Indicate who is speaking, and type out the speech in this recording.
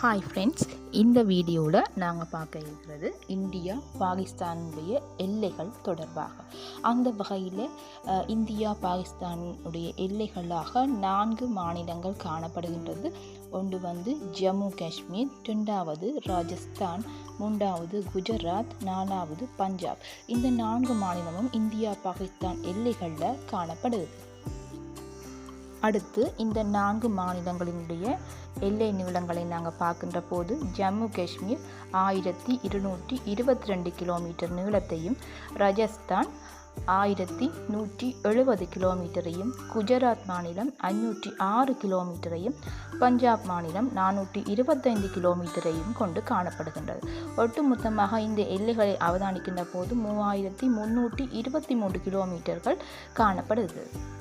Speaker 1: Hi friends இந்த வீடியோவில் நாங்கள் பார்க்க இருக்கிறது இந்தியா பாகிஸ்தானுடைய எல்லைகள் தொடர்பாக. அந்த வகையில் இந்தியா பாகிஸ்தானுடைய எல்லைகளாக நான்கு மாநிலங்கள் காணப்படுகின்றது. ஒன்று வந்து ஜம்மு காஷ்மீர் ரெண்டாவது ராஜஸ்தான் மூன்றாவது குஜராத் நாலாவது பஞ்சாப். இந்த நான்கு மாநிலமும் இந்தியா பாகிஸ்தான் எல்லைகளில் காணப்படுது அடுத்து இந்த நான்கு மாநிலங்களினுடைய எல்லை நீளங்களை நாங்கள் பார்க்கின்ற போது ஜம்மு காஷ்மீர் ஆயிரத்தி இருநூற்றி இருபத்தி ரெண்டு கிலோமீட்டர் நீளத்தையும் ராஜஸ்தான் ஆயிரத்தி நூற்றி எழுபது கிலோமீட்டரையும் குஜராத் மாநிலம் ஐநூற்றி ஆறு கிலோமீட்டரையும் பஞ்சாப் மாநிலம் நானூற்றி இருபத்தைந்து கிலோமீட்டரையும் கொண்டு காணப்படுகின்றது. ஒட்டுமொத்தமாக இந்த எல்லைகளை அவதானிக்கின்ற போது மூவாயிரத்தி முன்னூற்றி இருபத்தி மூன்று கிலோமீட்டர்கள் காணப்படுகிறது.